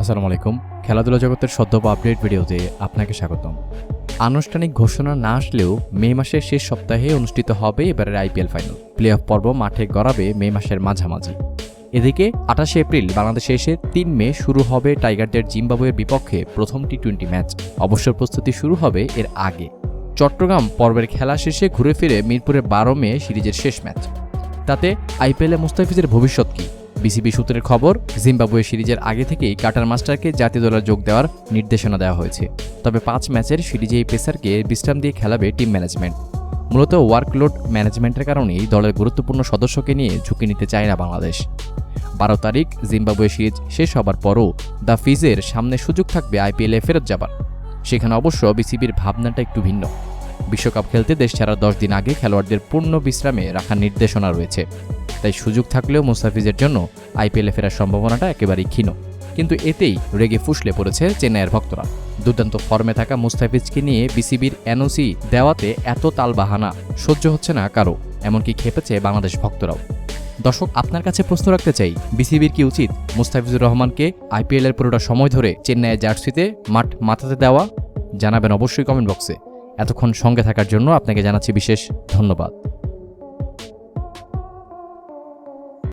আসসালামু আলাইকুম। খেলাধুলা জগতের সদ্য আপডেট ভিডিওতে আপনাকে স্বাগতম। আনুষ্ঠানিক ঘোষণা না আসলেও মে মাসের শেষ সপ্তাহে অনুষ্ঠিত হবে এবারের আইপিএল ফাইনাল। প্লে অফ পর্ব মাঠে গড়াবে মে মাসের মাঝামাঝি। এদিকে আঠাশে এপ্রিল বাংলাদেশে এসে তিন মে শুরু হবে টাইগারদের জিম্বাবুয়ের বিপক্ষে প্রথম টি টোয়েন্টি ম্যাচ। অবসর প্রস্তুতি শুরু হবে এর আগে। চট্টগ্রাম পর্বের খেলা শেষে ঘুরে ফিরে মিরপুরে বারো মে সিরিজের শেষ ম্যাচ। তাতে আইপিএলে মুস্তাফিজের ভবিষ্যৎ কি? বিসিবি সূত্রের খবর, জিম্বাবুয়ে সিরিজের আগে থেকেই কাটার মাস্টারকে জাতীয় দলে যোগ দেওয়ার নির্দেশনা দেওয়া হয়েছে। তবে পাঁচ ম্যাচের সিরিজে এই পেসারকে বিশ্রাম দিয়ে খেলাবে টিম ম্যানেজমেন্ট। মূলত ওয়ার্কলোড ম্যানেজমেন্টের কারণেই দলের গুরুত্বপূর্ণ সদস্যকে নিয়ে ঝুঁকি নিতে চায় না বাংলাদেশ। বারো তারিখ জিম্বাবুয়ে সিরিজ শেষ হবার পরও দ্য ফিজের সামনে সুযোগ থাকবে আইপিএলে ফেরত যাবার। সেখানে অবশ্য বিসিবির ভাবনাটা একটু ভিন্ন। বিশ্বকাপ খেলতে দেশ ছাড়ার দশ দিন আগে খেলোয়াড়দের পূর্ণ বিশ্রামে রাখার নির্দেশনা রয়েছে। তাই সুযোগ থাকলেও মুস্তাফিজের জন্য আইপিএলে ফেরার সম্ভাবনাটা একেবারেই ক্ষীণ। কিন্তু এতেই রেগে ফুসলে পড়েছে চেন্নাইয়ের ভক্তরা। দুর্দান্ত ফর্মে থাকা মুস্তাফিজকে নিয়ে বিসিবির এনওসি দেওয়াতে এত তালবাহানা সহ্য হচ্ছে না কারও, এমনকি খেপেছে বাংলাদেশ ভক্তরাও। দর্শক, আপনার কাছে প্রশ্ন রাখতে চাই, বিসিবির কি উচিত? মুস্তাফিজুর রহমানকে আইপিএলের পুরোটা সময় ধরে চেন্নাইয়ের জার্সিতে মাঠ মাথাতে দেওয়া? জানাবেন অবশ্যই কমেন্ট বক্সে। এতক্ষণ সঙ্গে থাকার জন্য আপনাকে জানাচ্ছি বিশেষ ধন্যবাদ।